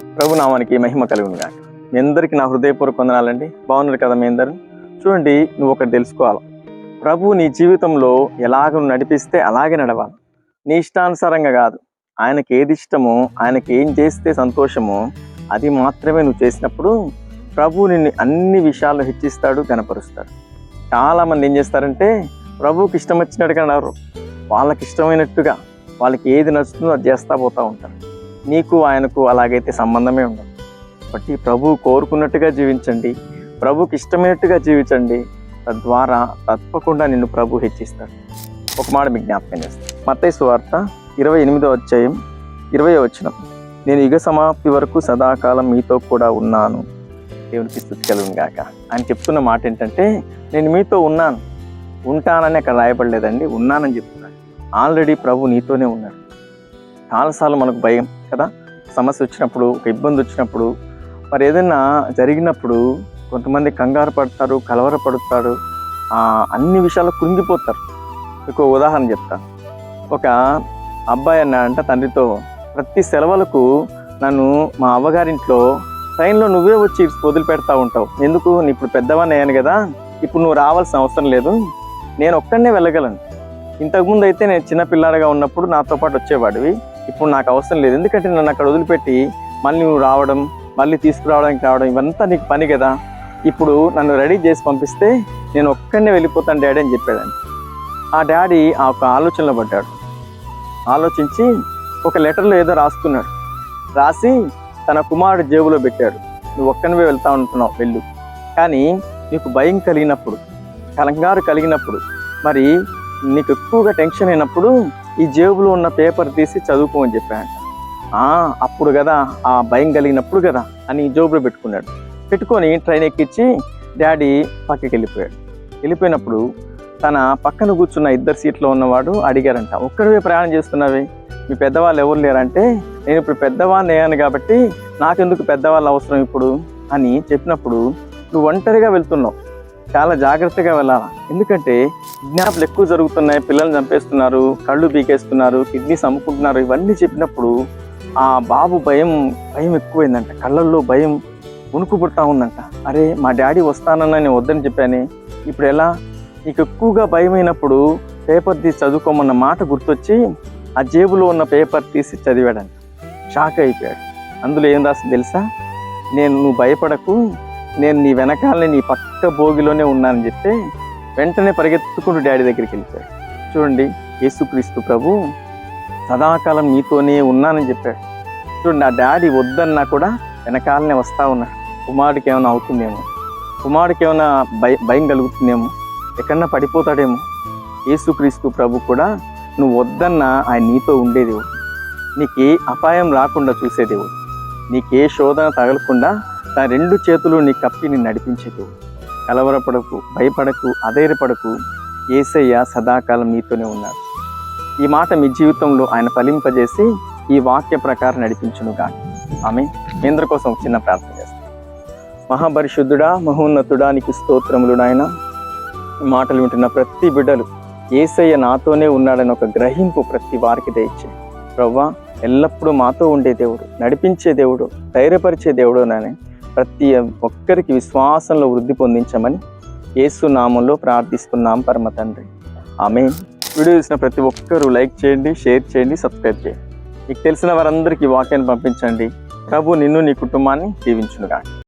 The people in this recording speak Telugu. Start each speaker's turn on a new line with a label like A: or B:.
A: ప్రభు నామానికి మహిమ కలుగును గాక మీ అందరికీ నా హృదయపూర్వక వందనాలండి. బాగున్నారు కదా మీ అందరూ? చూడండి నువ్వు ఒకటి తెలుసుకోవాలి. ప్రభు నీ జీవితంలో ఎలాగ నువ్వు నడిపిస్తే అలాగే నడవాలి. నీ ఇష్టానుసారంగా కాదు. ఆయనకి ఏది ఇష్టమో ఆయనకి ఏం చేస్తే సంతోషమో అది మాత్రమే నువ్వు చేసినప్పుడు ప్రభు నిన్ను అన్ని విషయాల్లో హెచ్చిస్తాడు కనపరుస్తాడు చాలామంది ఏం చేస్తారంటే ప్రభువుకి ఇష్టం వచ్చినట్టుగా నడరు వాళ్ళకి ఇష్టమైనట్టుగా వాళ్ళకి ఏది నచ్చుతుందో అది చేస్తా పోతూ ఉంటారు. నీకు ఆయనకు అలాగైతే సంబంధమే ఉండదు. కాబట్టి ప్రభు కోరుకున్నట్టుగా జీవించండి. ప్రభుకి ఇష్టమైనట్టుగా జీవించండి. తద్వారా తప్పకుండా నిన్ను ప్రభు హెచ్చిస్తాడు. ఒక మాట మీకు జ్ఞాపకం చేస్తాను మత్తయి వార్త ఇరవై ఎనిమిదో అధ్యాయం ఇరవై వచ్చిన నేను యుగ సమాప్తి వరకు సదాకాలం మీతో కూడా ఉన్నాను. దేవునికి స్థుతి కలుగును గాక. ఆయన చెప్తున్న మాట ఏంటంటే నేను మీతో ఉన్నాను. ఉంటానని అక్కడ రాయబడలేదండి. ఉన్నానని చెప్తున్నాను ఆల్రెడీ ప్రభు నీతోనే ఉన్నాడు చాలాసార్లు మనకు భయం. కదా? సమస్య వచ్చినప్పుడు ఒక ఇబ్బంది వచ్చినప్పుడు మరి ఏదైనా జరిగినప్పుడు కొంతమంది కంగారు పడతారు కలవరపడతారు అన్ని విషయాలు కృంగిపోతారు. మీకు ఉదాహరణ చెప్తాను ఒక అబ్బాయి అన్నాడంట తండ్రితో ప్రతి సెలవులకు నన్ను మా అవ్వగారింట్లో ట్రైన్లో నువ్వే వచ్చి వదిలిపెడతా ఉంటావు. ఎందుకు? నేను ఇప్పుడు పెద్దవాడిని అయ్యాను కదా. ఇప్పుడు నువ్వు రావాల్సిన అవసరం లేదు. నేను ఒక్కడనే వెళ్ళగలను. ఇంతకుముందు అయితే నేను చిన్నపిల్లాడిగా ఉన్నప్పుడు నాతో పాటు వచ్చేవాడివి. ఇప్పుడు నాకు అవసరం లేదు. ఎందుకంటే నన్ను అక్కడ వదిలిపెట్టి మళ్ళీ నువ్వు రావడం మళ్ళీ తీసుకురావడానికి రావడం ఇవంతా నీకు పని కదా. ఇప్పుడు నన్ను రెడీ చేసి పంపిస్తే నేను ఒక్కడనే వెళ్ళిపోతాను డాడీ అని చెప్పాడండి. ఆ డాడీ ఆ ఒక ఆలోచనలో పడ్డాడు. ఆలోచించి ఒక లెటర్లో ఏదో రాసుకున్నాడు. రాసి తన కుమారుడు జేబులో పెట్టాడు. నువ్వు ఒక్కనివే వెళ్తా ఉంటున్నావు వెళ్ళు. కానీ నీకు భయం కలిగినప్పుడు కలంగారు కలిగినప్పుడు మరి నీకు ఎక్కువగా టెన్షన్ అయినప్పుడు ఈ జేబులో ఉన్న పేపర్ తీసి చదువుకో అని అప్పుడు కదా ఆ భయం కలిగినప్పుడు కదా అని జేబులో పెట్టుకున్నాడు. పెట్టుకొని ట్రైన్ ఎక్కించి డాడీ పక్కకి వెళ్ళిపోయాడు. వెళ్ళిపోయినప్పుడు తన పక్కన కూర్చున్న ఇద్దరు సీట్లో ఉన్నవాడు అడిగారంట ఒక్కడివే ప్రయాణం చేస్తున్నావే? మీ పెద్దవాళ్ళు ఎవరు లేరంటే? నేను ఇప్పుడు పెద్దవాడిని అయ్యాను కాబట్టి నాకెందుకు పెద్దవాళ్ళు అవసరం ఇప్పుడు? అని చెప్పినప్పుడు నువ్వు ఒంటరిగా వెళ్తున్నావు. చాలా జాగ్రత్తగా వెళ్ళాలి? ఎందుకంటే విజ్ఞాపలు ఎక్కువ జరుగుతున్నాయి పిల్లల్ని చంపేస్తున్నారు కళ్ళు బీకేస్తున్నారు కిడ్నీస్ అమ్ముకుంటున్నారు ఇవన్నీ చెప్పినప్పుడు ఆ బాబు భయం భయం ఎక్కువైందంట. కళ్ళల్లో భయం ఉణుకు పుడతా ఉందంట. అరే మా డాడీ వస్తానన్న నేను వద్దని చెప్పాను. ఇప్పుడు ఎలా? నీకు ఎక్కువగా భయమైనప్పుడు పేపర్ తీసి చదువుకోమన్న మాట గుర్తొచ్చి ఆ జేబులో ఉన్న పేపర్ తీసి చదివాడంట. షాక్ అయిపోయాడు. అందులో ఏం రాసింది తెలుసా? నేను నువ్వు భయపడకు నేను నీ వెనకాలనే నీ పక్క భోగిలోనే ఉన్నానని చెప్తే వెంటనే పరిగెత్తుకుంటూ డాడీ దగ్గరికి వెళ్ళిపోయాడు. చూడండి యేసుక్రీస్తు ప్రభు సదాకాలం నీతోనే ఉన్నానని చెప్పాడు. చూడండి ఆ డాడీ వద్దన్నా కూడా వెనకాలనే వస్తా ఉన్నాడు. కుమారుడికి ఏమైనా అవుతుందేమో? కుమారుడికి ఏమైనా భయ భయం కలుగుతుందేమో? ఎక్కడన్నా పడిపోతాడేమో? యేసుక్రీస్తు ప్రభు కూడా నువ్వు వద్దన్నా ఆయన నీతో ఉండేదేవుడు నీకు నీకే అపాయం రాకుండా చూసేదేవుడు నీకే శోధన తగలకుండా తన రెండు చేతులు నీ కప్పి నీ నడిపించదు. కలవరపడకు భయపడకు అధైర్యపడకు ఏసయ్య సదాకాలం నీతోనే ఉన్నాడు. ఈ మాట మీ జీవితంలో ఆయన ఫలింపజేసి ఈ వాక్య ప్రకారం నడిపించును కానీ ఆమె మీ కోసం చిన్న ప్రార్థన చేస్తాను మహాపరిశుద్ధుడా మహోన్నతుడా నీకు స్తోత్రములు నాయన. మాటలు వింటున్న ప్రతి బిడ్డలు ఏసయ్య నాతోనే ఉన్నాడని ఒక గ్రహింపు ప్రతి వారికి దయచే ప్రవ్వా ఎల్లప్పుడూ మాతో ఉండే దేవుడు నడిపించే దేవుడు ధైర్యపరిచే దేవుడు నానే ప్రతి ఒక్కరికి విశ్వాసంలో వృద్ధి పొందించమని యేసు నామంలో ప్రార్థిస్తున్నాం పరమ తండ్రి. ఆమె వీడియో చూసిన ప్రతి ఒక్కరూ లైక్ చేయండి షేర్ చేయండి సబ్స్క్రైబ్ చేయండి. మీకు తెలిసిన వారందరికీ వాక్యాన్ని పంపించండి. ప్రభు నిన్ను నీ కుటుంబాన్ని దీవించునుగా